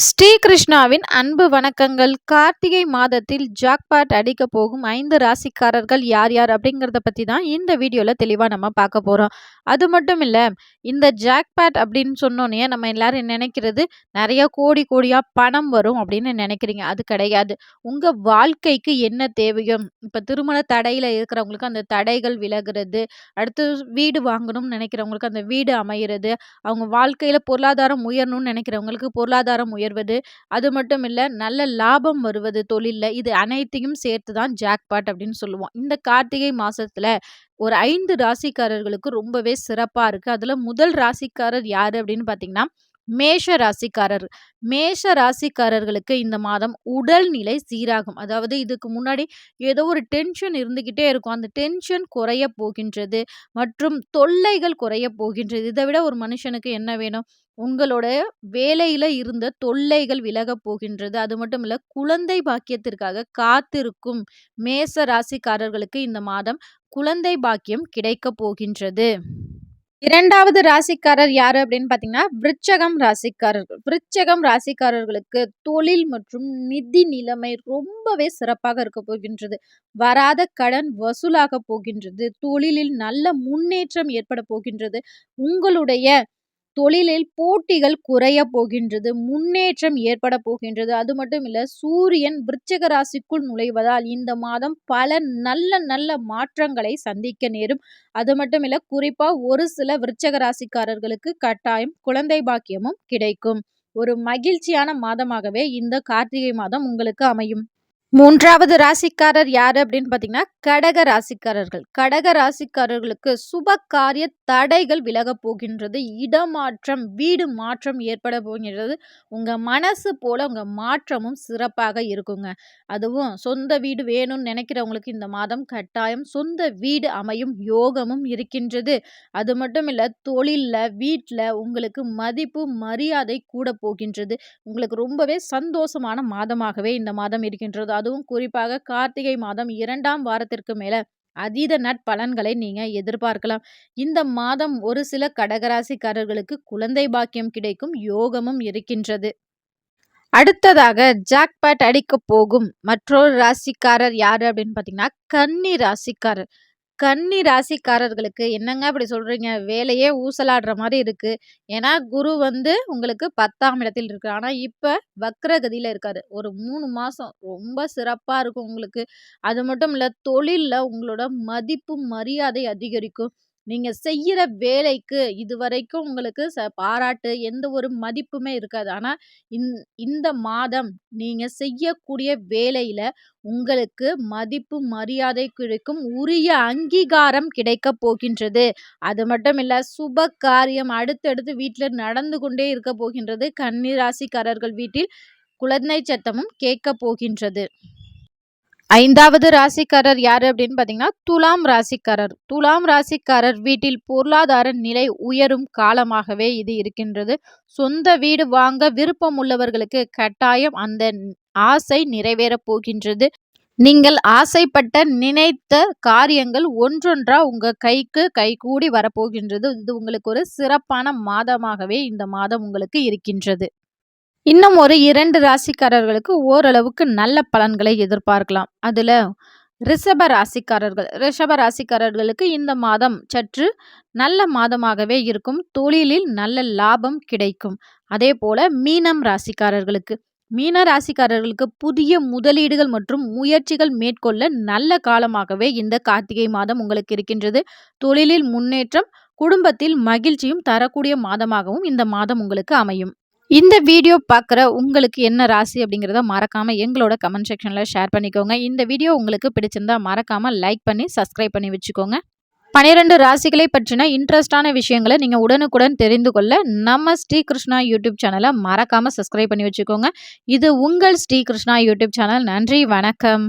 ஸ்ரீகிருஷ்ணாவின் அன்பு வணக்கங்கள். கார்த்திகை மாதத்தில் ஜாக்பாட் அடிக்க போகும் ஐந்து ராசிக்காரர்கள் யார் யார் அப்படிங்கிறத பற்றி தான் இந்த வீடியோவில் தெளிவாக நம்ம பார்க்க போகிறோம் அது மட்டும் இல்லை இந்த ஜாக்பாட் அப்படின்னு சொன்னோன்னே நம்ம எல்லாரும் நினைக்கிறது? நிறைய கோடி கோடியாக பணம் வரும் அப்படின்னு நினைக்கிறீங்க. அது கிடையாது. உங்கள் வாழ்க்கைக்கு என்ன தேவையோ இப்போ திருமண தடையில் இருக்கிறவங்களுக்கு அந்த தடைகள் விலகிறது அடுத்து வீடு வாங்கணும்னு நினைக்கிறவங்களுக்கு அந்த வீடு அமையிறது அவங்க வாழ்க்கையில் பொருளாதாரம் உயரணும்னு நினைக்கிறவங்களுக்கு பொருளாதாரம் உயர் உயர்வது. அது மட்டும் இல்லை நல்ல லாபம் வருவது தொழிலில். இது அனைத்தையும் சேர்த்து தான் ஜாக்பாட் அப்படின்னு சொல்லுவோம். இந்த கார்த்திகை மாதத்தில் ஒரு ஐந்து ராசிக்காரர்களுக்கு ரொம்பவே சிறப்பாக இருக்குது அதில் முதல் ராசிக்காரர் யார் அப்படின்னு பார்த்தீங்கன்னா மேஷ ராசிக்காரர். மேஷ ராசிக்காரர்களுக்கு இந்த மாதம் உடல்நிலை சீராகும். அதாவது இதுக்கு முன்னாடி ஏதோ ஒரு டென்ஷன் இருந்துக்கிட்டே இருக்கும். அந்த டென்ஷன் குறைய போகின்றது மற்றும் தொல்லைகள் குறைய போகின்றது. இதை விட ஒரு மனுஷனுக்கு என்ன வேணும்? உங்களோட வேலையில இருந்த தொல்லைகள் விலகப் போகின்றது. அது மட்டும் இல்ல, குழந்தை பாக்கியத்திற்காக காத்திருக்கும் மேச ராசிக்காரர்களுக்கு இந்த மாதம் குழந்தை பாக்கியம் கிடைக்கப் போகின்றது. இரண்டாவது ராசிக்காரர் யாரு அப்படின்னு பார்த்தீங்கன்னா, விருச்சகம் ராசிக்காரர்கள். விருச்சகம் ராசிக்காரர்களுக்கு தொழில் மற்றும் நிதி நிலைமை ரொம்பவே சிறப்பாக இருக்க போகின்றது. வராத கடன் வசூலாக போகின்றது. தொழிலில் நல்ல முன்னேற்றம் ஏற்பட போகின்றது. உங்களுடைய தொழிலில் போட்டிகள் குறைய போகின்றது முன்னேற்றம் ஏற்பட போகின்றது. அது மட்டும் இல்ல சூரியன் விருச்சக ராசிக்குள் நுழைவதால் இந்த மாதம் பல நல்ல நல்ல மாற்றங்களை சந்திக்க நேரும். அது மட்டும் இல்ல குறிப்பா ஒரு சில விருச்சக ராசிக்காரர்களுக்கு கட்டாயம் குழந்தை பாக்கியமும் கிடைக்கும். ஒரு மகிழ்ச்சியான மாதமாகவே இந்த கார்த்திகை மாதம் உங்களுக்கு அமையும். மூன்றாவது ராசிக்காரர் யார் அப்படின்னு பார்த்தீங்கன்னா கடக ராசிக்காரர்கள். கடக ராசிக்காரர்களுக்கு சுப காரிய தடைகள் விலக போகின்றது. இடமாற்றம் வீடு மாற்றம் ஏற்பட போகின்றது. உங்கள் மனசு போல் உங்கள் மாற்றமும் சிறப்பாக இருக்குங்க. அதுவும் சொந்த வீடு வேணும்னு நினைக்கிறவங்களுக்கு இந்த மாதம் கட்டாயம் சொந்த வீடு அமையும் யோகமும் இருக்கின்றது. அது மட்டும் இல்லை தொழிலில் வீட்டில் உங்களுக்கு மதிப்பு மரியாதை கூட போகின்றது. உங்களுக்கு ரொம்பவே சந்தோஷமான மாதமாகவே இந்த மாதம் இருக்கின்றது. அதுவும் குறிப்பாக கார்த்திகை மாதம் இரண்டாம் வாரத்திற்கு மேல அதீத நட்பலன்களை நீங்க எதிர்பார்க்கலாம். இந்த மாதம் ஒரு சில கடகராசிக்காரர்களுக்கு குழந்தை பாக்கியம் கிடைக்கும் யோகமும் இருக்கின்றது. அடுத்ததாக ஜாக்பாட் அடிக்க போகும் மற்றொரு ராசிக்காரர் யாரு அப்படின்னு பார்த்தீங்கன்னா கன்னி ராசிக்காரர். கன்னி ராசிக்காரர்களுக்கு என்னங்க அப்படி சொல்றீங்க? வேலையே ஊசலாடுற மாதிரி இருக்கு. ஏன்னா, குரு வந்து உங்களுக்கு பத்தாம் இடத்தில் இருக்கு. ஆனா, இப்ப வக்ரகதியில இருக்காரு. ஒரு மூணு மாசம் ரொம்ப சிறப்பா இருக்கும் உங்களுக்கு. அது மட்டும் இல்ல, தொழில்ல உங்களோட மதிப்பு, மரியாதை அதிகரிக்கும். நீங்க செய்யற வேலைக்கு இதுவரைக்கும் உங்களுக்கு ச பாராட்டு எந்த ஒரு மதிப்புமே இருக்காது. ஆனா, இந் இந்த மாதம் நீங்க செய்யக்கூடிய வேலையில உங்களுக்கு மதிப்பு, மரியாதை கிடைக்கும். உரிய அங்கீகாரம் கிடைக்கப் போகின்றது. அது மட்டும் இல்ல, சுப காரியம் அடுத்தடுத்து வீட்டில் நடந்து கொண்டே இருக்க போகின்றது. கன்னிராசிக்காரர்கள் வீட்டில் குழந்தை சத்தமும் கேட்க போகின்றது. ஐந்தாவது ராசிக்காரர் யார் அப்படின்னு பார்த்தீங்கன்னா துலாம் ராசிக்காரர். துலாம் ராசிக்காரர் வீட்டில் பொருளாதார நிலை உயரும் காலமாகவே இது இருக்கின்றது. சொந்த வீடு வாங்க விருப்பம் உள்ளவர்களுக்கு கட்டாயம் அந்த ஆசை நிறைவேறப் போகின்றது. நீங்கள் ஆசைப்பட்ட நினைத்த காரியங்கள் ஒன்றொன்றா உங்க கைக்கு கைகூடி வரப்போகின்றது. இது உங்களுக்கு ஒரு சிறப்பான மாதமாகவே இந்த மாதம் உங்களுக்கு இருக்கின்றது. இன்னும் ஒரு இரண்டு ராசிக்காரர்களுக்கு ஓரளவுக்கு நல்ல பலன்களை எதிர்பார்க்கலாம். அதில் ரிஷப ராசிக்காரர்கள் ரிஷப ராசிக்காரர்களுக்கு இந்த மாதம் சற்று நல்ல மாதமாகவே இருக்கும். தொழிலில் நல்ல லாபம் கிடைக்கும். அதே போல மீனம் ராசிக்காரர்களுக்கு மீன ராசிக்காரர்களுக்கு புதிய முதலீடுகள் மற்றும் முயற்சிகள் மேற்கொள்ள நல்ல காலமாகவே இந்த கார்த்திகை மாதம் உங்களுக்கு இருக்கின்றது. தொழிலில் முன்னேற்றம் குடும்பத்தில் மகிழ்ச்சியும் தரக்கூடிய மாதமாகவும் இந்த மாதம் உங்களுக்கு அமையும். இந்த வீடியோ பார்க்குற உங்களுக்கு என்ன ராசி அப்படிங்கிறத மறக்காமல் எங்களோட கமெண்ட் செக்ஷனில் ஷேர் பண்ணிக்கோங்க. இந்த வீடியோ உங்களுக்கு பிடிச்சிருந்தா மறக்காமல் லைக் பண்ணி சப்ஸ்கிரைப் பண்ணி வச்சுக்கோங்க. பனிரெண்டு ராசிகளை பற்றின இன்ட்ரெஸ்டான விஷயங்களை நீங்கள் உடனுக்குடன் தெரிந்து கொள்ள நம்ம ஸ்ரீ கிருஷ்ணா யூடியூப் சேனலை மறக்காமல் சப்ஸ்கிரைப் பண்ணி வச்சுக்கோங்க. இது உங்கள் ஸ்ரீ கிருஷ்ணா யூடியூப் சேனல் நன்றி வணக்கம்.